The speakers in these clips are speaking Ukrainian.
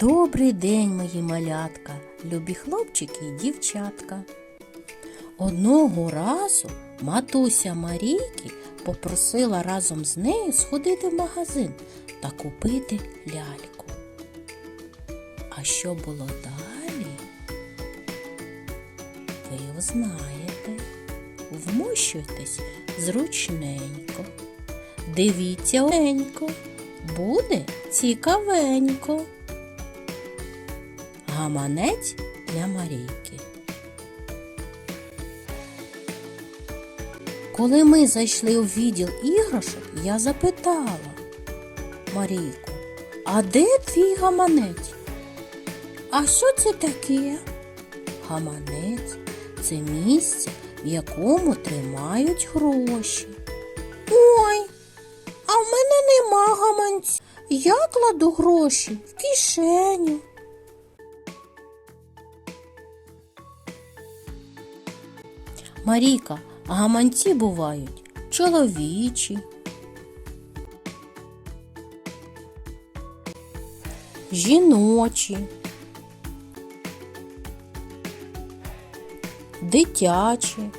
Добрий день, мої малятка, любі хлопчики і дівчатка. Одного разу матуся Марійки попросила разом з нею сходити в магазин та купити ляльку. А що було далі? Ви знаєте. Вмощуйтесь зручненько. Дивіться оленько, буде цікавенько. Гаманець для Марійки. Коли ми зайшли у відділ іграшок, я запитала Марійку, а де твій гаманець? А що це таке? Гаманець це місце, в якому тримають гроші. Ой, а в мене нема гаманця. Я кладу гроші в кишеню. Маріка, а гаманці бувають чоловічі. Жіночі. Дитячі.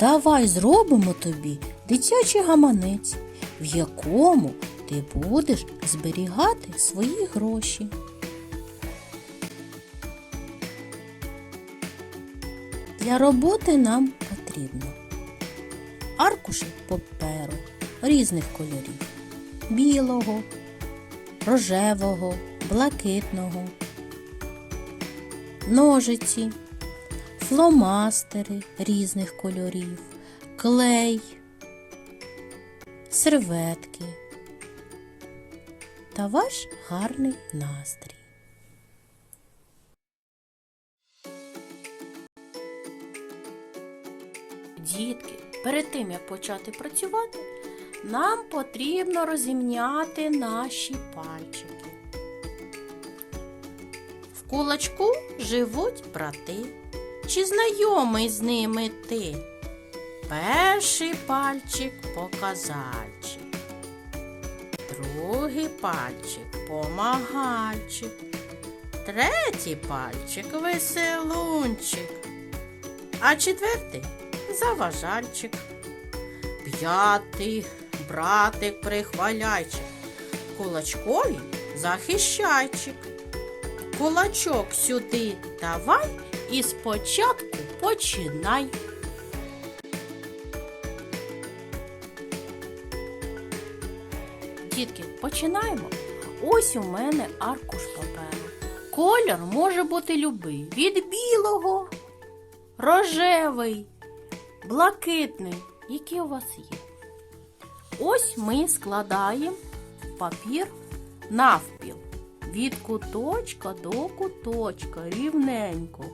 Давай зробимо тобі дитячий гаманець, в якому ти будеш зберігати свої гроші. Для роботи нам потрібно аркуші паперу різних кольорів білого, рожевого, блакитного, ножиці, фломастери різних кольорів, клей, серветки та ваш гарний настрій. Дітки, перед тим як почати працювати, нам потрібно розімняти наші пальчики. В кулачку живуть брати. Чи знайомий з ними ти? Перший пальчик показальчик, другий пальчик помагальчик, третій пальчик веселунчик, а четвертий заважальчик, п'ятий братик прихваляйчик, кулачкові захищайчик. Кулачок сюди давай і спочатку починай. Дітки, починаємо. Ось у мене аркуш паперу. Колір може бути любий. Від білого, рожевий, блакитний. Який у вас є? Ось ми складаємо папір навпіл. Від куточка до куточка рівненько.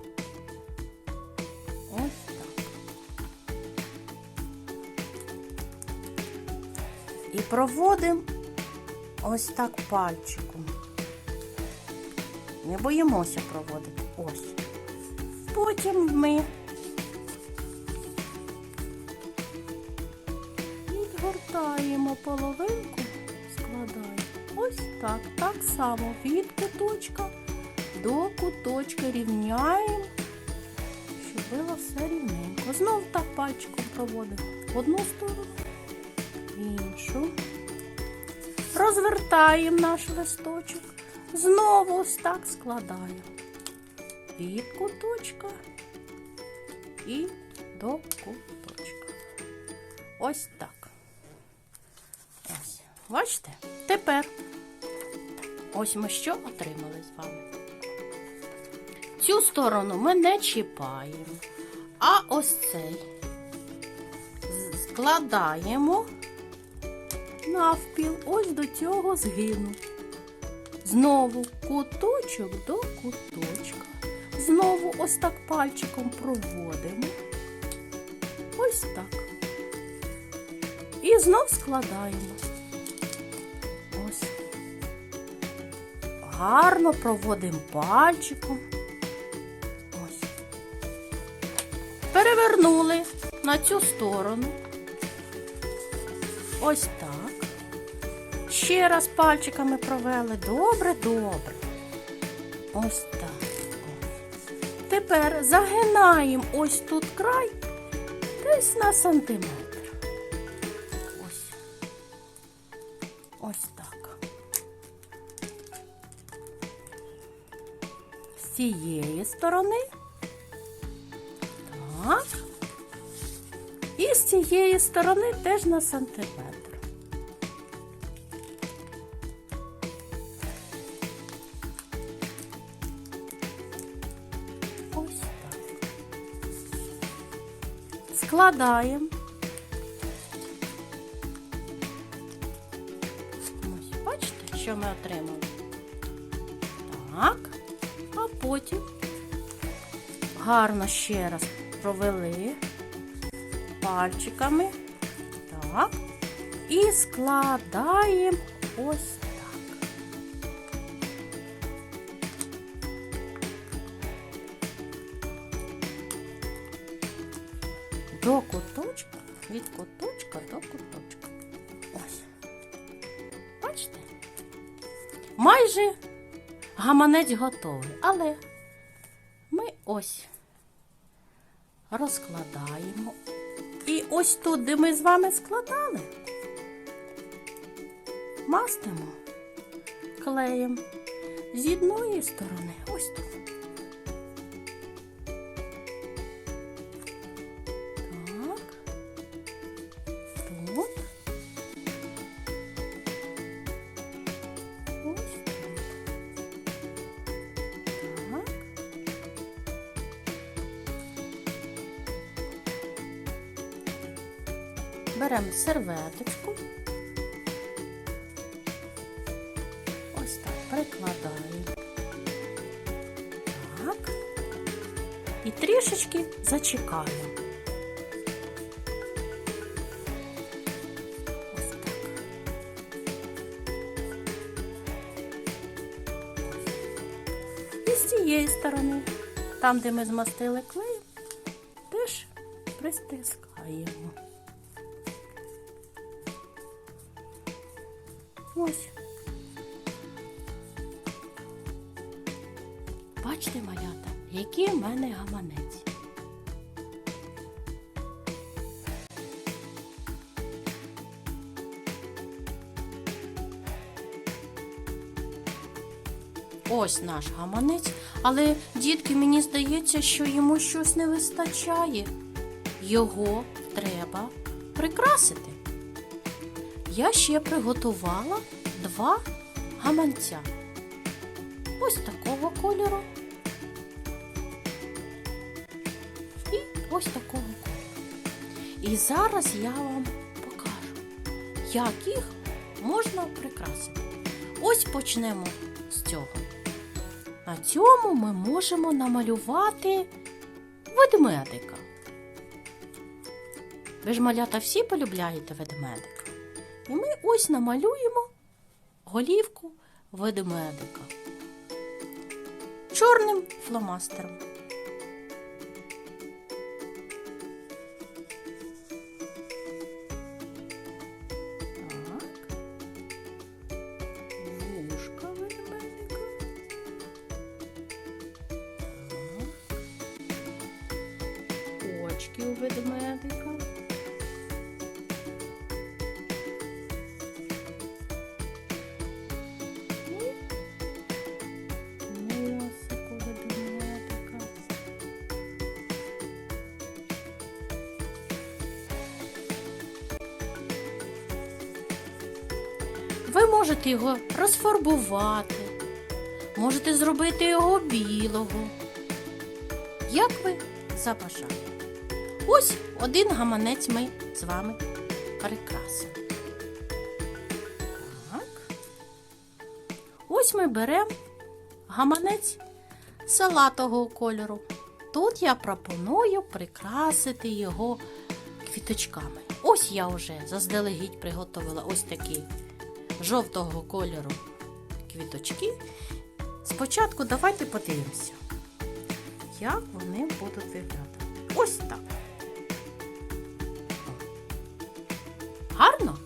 Ось так. І проводимо ось так пальчиком. Не боїмося проводити. Ось. Потім ми половинку, складаємо. Ось так. Так само від куточка до куточка рівняємо, щоб було все рівненько. Знову так пальчиком проводимо одну сторону, іншу. Розвертаємо наш листочок. Знову ось так складаємо. Від куточка і до куточка. Ось так. Бачите? Тепер ось ми що отримали з вами. Цю сторону ми не чіпаємо, а ось цей складаємо навпіл ось до цього згину. Знову куточок до куточка. Знову ось так пальчиком проводимо. Ось так. І знов складаємо. Ось. Гарно проводимо пальчиком. Ось. Перевернули на цю сторону. Ось так. ще раз пальчиками провели. Добре, добре. Ось так. Тепер загинаємо ось тут край десь на сантиметр. Ось так. З цієї сторони. Так. І з цієї сторони теж на сантиметр. Ось так. Складаємо. Що ми отримали? Так. А потім гарно ще раз провели пальчиками. Так. І складаємо ось Майже гаманець готовий, але ми ось розкладаємо. І ось тут, де ми з вами складали, мастимо клеєм з одної сторони, ось тут. Беремо серветочку. Ось так прикладаємо. Так. І трішечки зачекаємо. Ось так. І з цієї сторони, там, де ми змастили клеєм, теж пристискаємо. Ось. Бачите, малята, який в мене гаманець. Ось наш гаманець, але дітки, мені здається, що йому щось не вистачає. Його треба прикрасити. Я ще приготувала два гаманця. Ось такого кольору. І ось такого кольору. І зараз я вам покажу, як їх можна прикрасити. Ось почнемо з цього. На цьому ми можемо намалювати ведмедика. Ви ж малята всі полюбляєте ведмедика. І ми ось намалюємо голівку ведмедика чорним фломастером. Можете його розфарбувати, можете зробити його білого. Як ви забажаєте. Ось один гаманець ми з вами прикрасили. Так. Ось ми беремо гаманець салатового кольору. Тут я пропоную прикрасити його квіточками. Ось я вже заздалегідь приготувала ось такі жовтого кольору квіточки. Спочатку давайте подивимося, як вони будуть виглядати. Ось так. Гарно?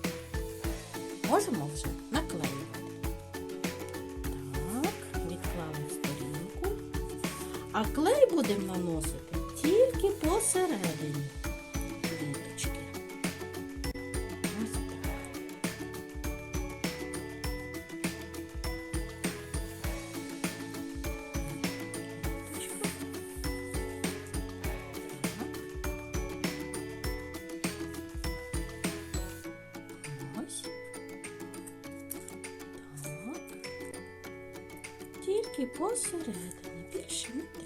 Можемо вже наклеювати. Так, відклали сторінку. А клей будемо наносити тільки посередині. Тільки посередині, більше не.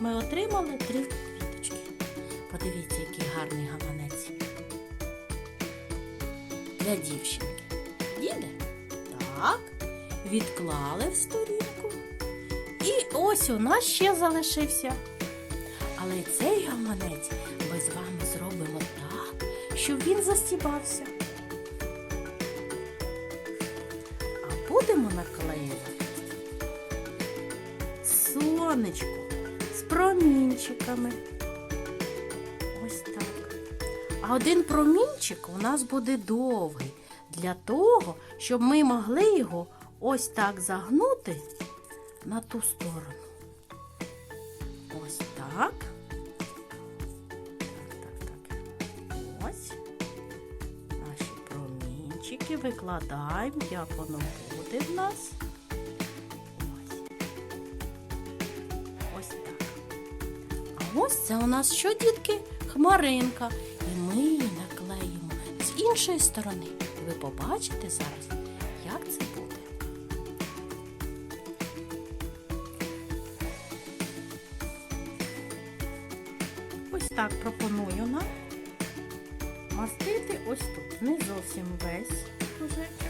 Ми отримали три квіточки. Подивіться, який гарний гаманець. Для дівчинки. Їде? Так. Відклали в сторінку. І ось у нас ще залишився. Але цей гаманець ми з вами зробимо так, щоб він застібався. А будемо наклеювати сонечко промінчиками. Ось так. А один промінчик у нас буде довгий для того, щоб ми могли його ось так загнути на ту сторону. Ось так. Так. Ось. Наші промінчики викладаємо, як воно буде в нас. Ось це у нас що, дітки? Хмаринка. І ми її наклеїмо з іншої сторони. Ви побачите зараз, як це буде. Ось так пропоную нам мастити ось тут. Не зовсім весь кружечок.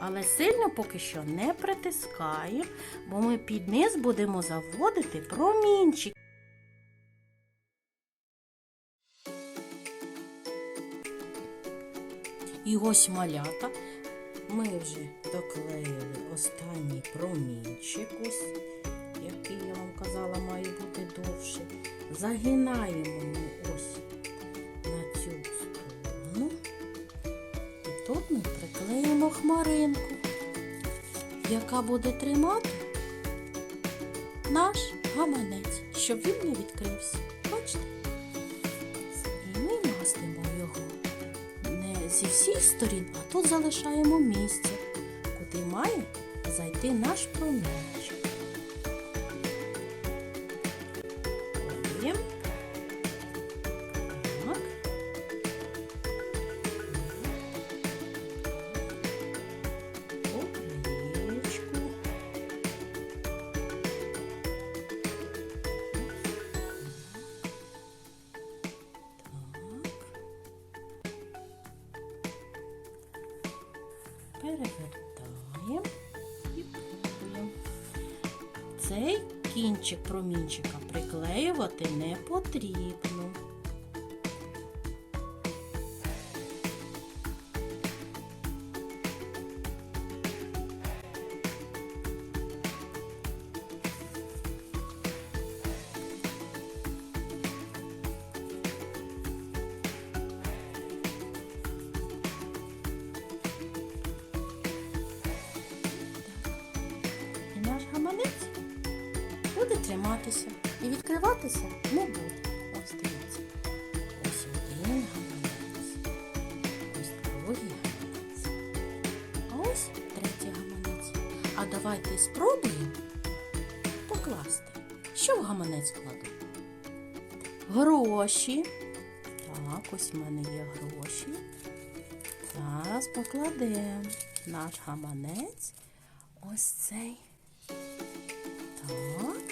Але сильно поки що не притискаємо, бо ми під низ будемо заводити промінчик. І ось малята. Ми вже доклеїли останній промінчик, ось, який я вам казала, має бути довший. Загинаємо ми ось хмаринку, яка буде тримати наш гаманець, щоб він не відкрився. Бачите? І ми мастимо його не зі всіх сторін, а тут залишаємо місце, куди має зайти наш промінчик. Цей кінчик промінчика приклеювати не потрібно. Триматися і відкриватися не буде. Ось дивіться. Ось один гаманець. Ось другий гаманець. А ось третій гаманець. А давайте спробуємо покласти. Що в гаманець кладу? Гроші. Так, ось в мене є гроші. Зараз покладемо наш гаманець. Ось цей. Так.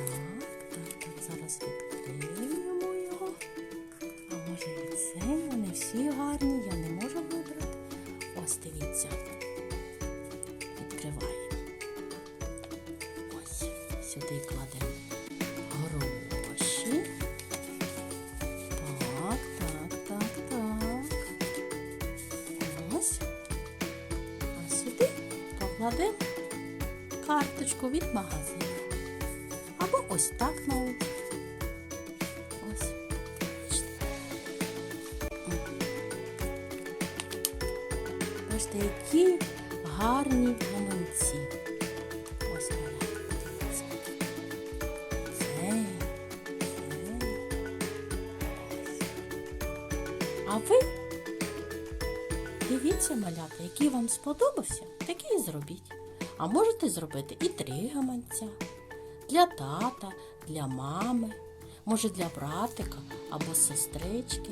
Так. Так, зараз відкриємо його. Боже, і це вони всі гарні, я не можу вибрати. Ось дивіться. Відкриваємо. Ось сюди кладемо гроші. Так, так, так, так. Ось. А сюди покладемо карточку від магазину. Ось так на оці. Ось. Бачите? Які гарні гаманці. Ось вона. Це. Це. А ви дивіться, малята, який вам сподобався, такий і зробіть. А можете зробити і три гаманця. Для тата, для мами, може для братика або сестрички.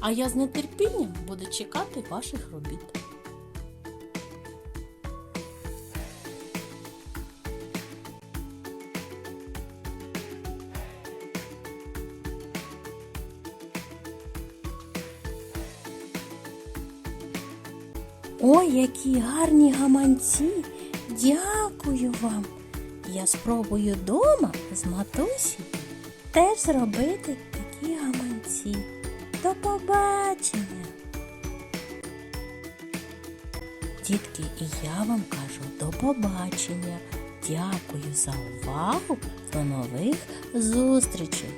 А я з нетерпінням буду чекати ваших робіт. Ой, які гарні гаманці. Дякую вам. Я спробую дома з матусі теж зробити такі гаманці. До побачення. Дітки, і я вам кажу до побачення. Дякую за увагу. До нових зустрічей.